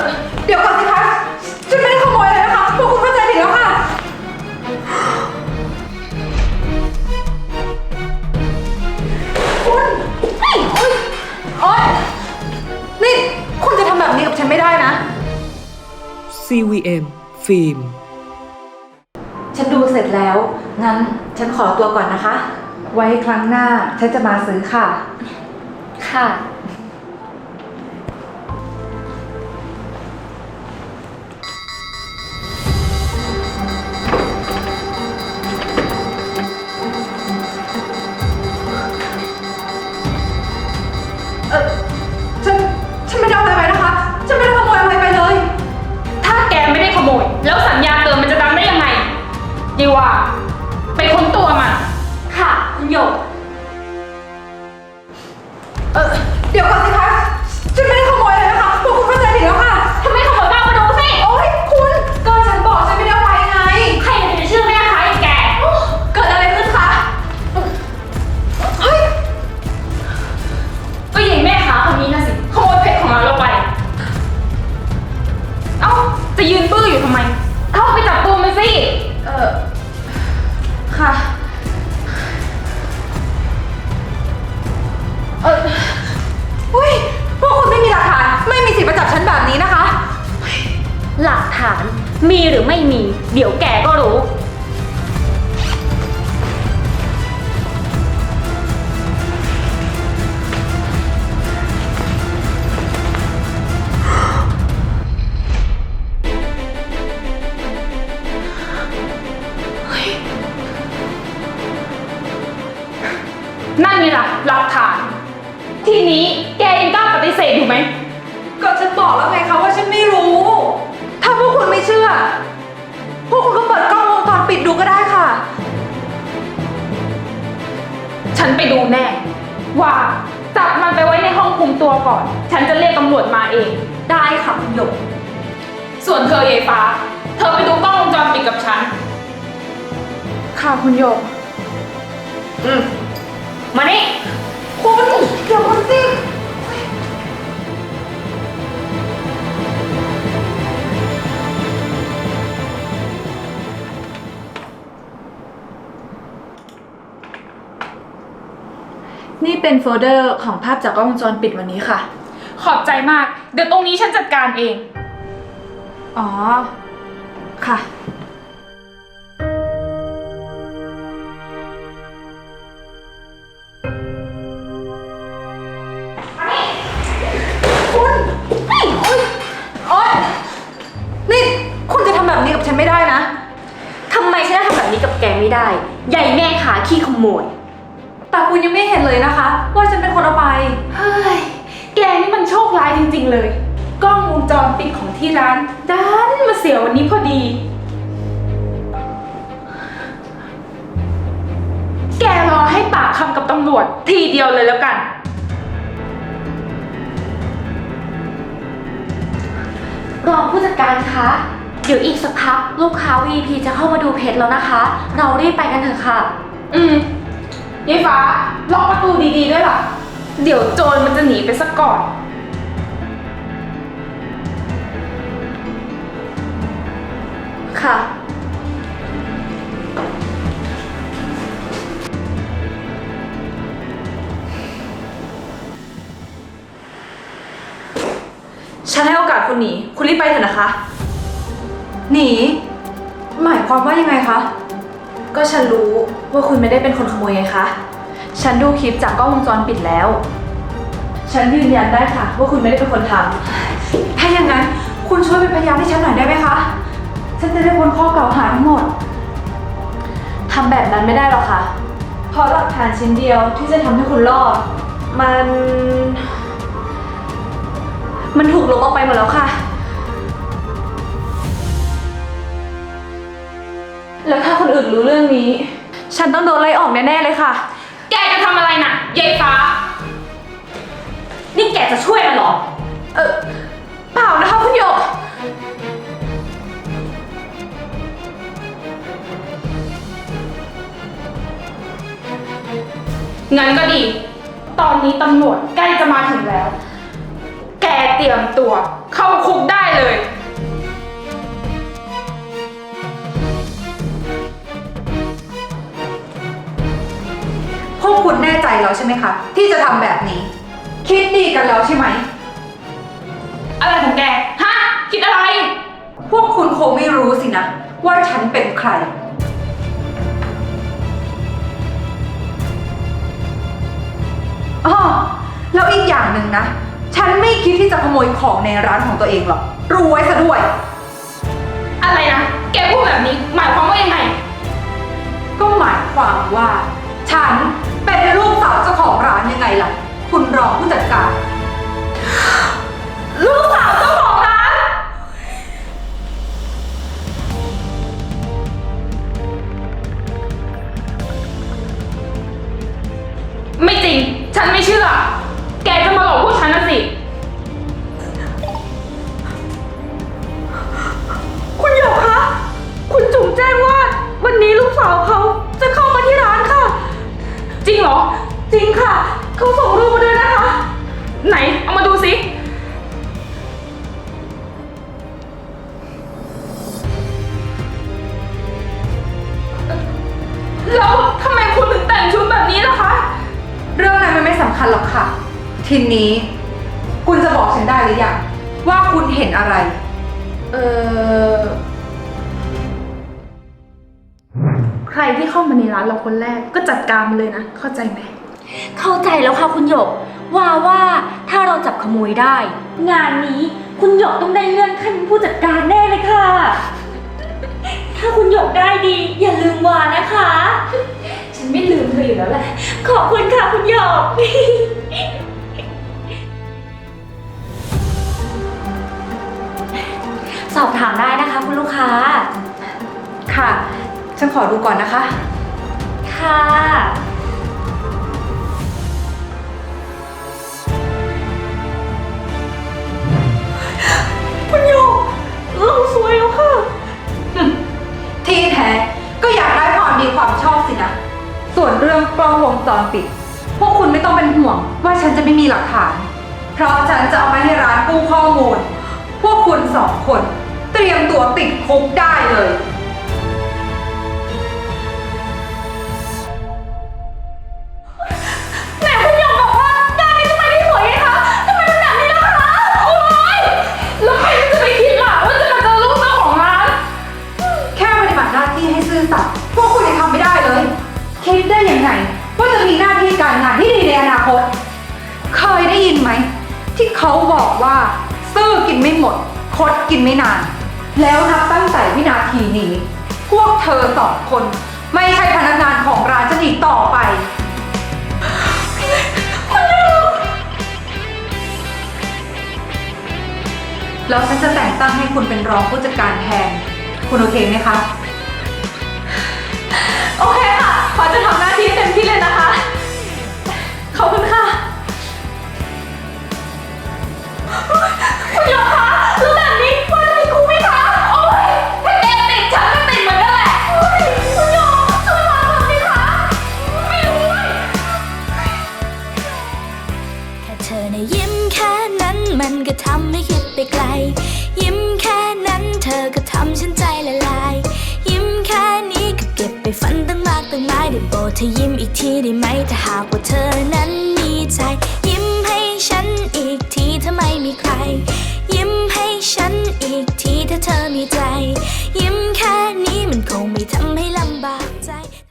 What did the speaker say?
อเดี๋ยวก่อนสิคะฉันไม่ได้ขโมยเลยนะคะพวกคุณเข้าใจผิดแล้วค่ะ คุณเฮ้ยเฮ้ยโอ๊ยนี่ คุณจะทำแบบนี้กับฉันไม่ได้นะ CVM ฟิล์มฉันดูเสร็จแล้ว งั้นฉันขอตัวก่อนนะคะ ไว้ครั้งหน้าฉันจะมาซื้อค่ะ ค่ะ ฐาน มีหรือไม่มี เดี๋ยวแกก็รู้ นั่นไงล่ะหลักฐาน ทีนี้แกยังกล้าปฏิเสธอยู่ไหม ก็ฉันบอกแล้วไงคะว่าฉันไม่รู้ ชื่อ พวกคุณก็เปิดกล้องวงจรปิดดูก็ได้ค่ะ ฉันไปดูแน่ ว่าจับมันไปไว้ในห้องคุมตัวก่อน ฉันจะเรียกตำรวจมาเอง ได้ค่ะคุณหยก ส่วนเธอยายฟ้า เธอไปดูกล้องวงจรปิดกับฉัน ค่ะคุณโยก อืม มานี่คุณเดี๋ยวคุณสิ เป็นโฟลเดอร์ของภาพจากกล้องวงจรปิดวันนี้ค่ะ ขอบใจมาก เดี๋ยวตรงนี้ฉันจัดการเอง อ๋อ ค่ะคุณเฮ้ยโอ๊ยโอ๊ยนี่คุณจะทำแบบนี้กับฉันไม่ได้นะ ทำไมฉันจะทำแบบนี้กับแกไม่ได้ ใหญ่แม่ขาขี้ขโมย แต่คุณยังไม่เห็นเลยนะคะ ว่าฉันเป็นคนเอาไป เฮ้ย แกนี่มันโชคร้ายจริง ๆ เลย กล้องวงจรปิดของที่ร้านดันมาเสียวันนี้พอดี แกรอให้ปากคำกับตำรวจทีเดียวเลยแล้วกัน รองผู้จัดการคะ เดี๋ยวอีกสักพัก ลูกค้า VP จะเข้ามาดูเพจแล้วนะคะ เรารีบไปกันเถอะค่ะ อืม ยายฟ้าล็อกประตูดีๆด้วยล่ะ เดี๋ยวโจรมันจะหนีไปซะก่อน ค่ะ ฉันให้โอกาสคุณหนี คุณรีบไปเถอะนะคะ หนี หมายความว่ายังไงคะ ก็ฉันรู้ว่าคุณไม่ได้เป็นคนขโมยไงคะ ฉันดูคลิปจากกล้องวงจรปิดแล้ว ฉันยืนยันได้ค่ะ ว่าคุณไม่ได้เป็นคนทำถ้าอย่างนั้น คุณช่วยเป็นพยานให้ฉันหน่อยได้ไหมคะ ฉันจะได้พ้นข้อกล่าวหาทั้งหมด ทำแบบนั้นไม่ได้หรอกค่ะ เพราะหลักฐานชิ้นเดียวที่จะทำให้คุณรอด มัน มันถูกลบออกไปหมดแล้วค่ะ อื่นรู้เรื่องนี้ ฉันต้องโดนไล่ออกแน่ๆเลยค่ะ แกจะทำอะไรน่ะยายฟ้า นี่แกจะช่วยมันเหรอ เออเปล่านะคะคุณหยก งั้นก็ดี ตอนนี้ตำรวจใกล้จะมาถึงแล้ว แกเตรียมตัวเข้าคุกได้เลย วกคุณแน่ใจแล้วใช่ไหมคะ ที่จะทำแบบนี้ คิดดีกันแล้วใช่ไหม อะไรของแก ฮะ คิดอะไร พวกคุณคงไม่รู้สินะ ว่าฉันเป็นใคร อ๋อ แล้วอีกอย่างหนึ่งนะ ฉันไม่คิดที่จะขโมยของในร้านของตัวเองหรอก รู้ไว้ซะด้วย อะไรนะ แกพูดแบบนี้ หมายความว่ายังไง ก็หมายความว่า ฉัน เป็นลูกสาวเจ้าของร้านยังไง ทีนี้ คุณจะบอกฉันได้หรือยังว่าคุณเห็นอะไร เออใครที่เข้ามาในร้านเราคนแรกก็จัดการมันเลยนะ เข้าใจไหม เข้าใจแล้วค่ะคุณหยก ว่าว่าถ้าเราจับขโมยได้ งานนี้คุณหยกต้องได้เลื่อนขั้นเป็นผู้จัดการแน่เลยค่ะ ถ้าคุณหยกได้ดีอย่าลืมวานะคะ ฉันไม่ลืมเธออยู่แล้วแหละ ขอบคุณค่ะคุณหยก สอบถามได้นะคะคุณลูกค้า ค่ะ ฉันขอดูก่อนนะคะ ค่ะ คุณโยเราสวยแล้วค่ะ ที่แท้ก็อยากได้ความดีความชอบสินะ ส่วนเรื่องกล้องวงจรปิด พวกคุณไม่ต้องเป็นห่วงว่าฉันจะไม่มีหลักฐาน เพราะฉันจะเอามาให้ร้านกู้ข้อมูล พวกคุณสองคน เตรียมตัวติดคุกได้เลย แหมคุณหยกบอกว่างานนี้ทำไมไม่สวยไงคะทำไมเป็นแบบนี้ล่ะคะ โอ๊ยแล้วใครจะไปคิดล่ะว่าจะมาเจอลูกเจ้าของร้าน แค่ปฏิบัติหน้าที่ให้ซื่อสัตย์พวกคุณยังทำไม่ได้เลย คิดได้ยังไงว่าจะมีหน้าที่การงานที่ดีในอนาคต เคยได้ยินไหม ที่เขาบอกว่า ซื่อกินไม่หมด คดกินไม่นาน แล้วนับตั้งแต่วินาทีนี้ พวกเธอสองคน ไม่ใช่พนักงานของร้านฉันอีกต่อไป แล้วฉันจะแต่งตั้งให้คุณเป็นรองผู้จัดการแทน คุณโอเคไหมคะ โอเคค่ะขอจะทำหน้าที่เต็มที่เลยนะคะ ขอบคุณค่ะ คุณหยกคะ โปรดเธอยิ้มอีกทีได้ไหมถ้าหากว่าเธอนั้น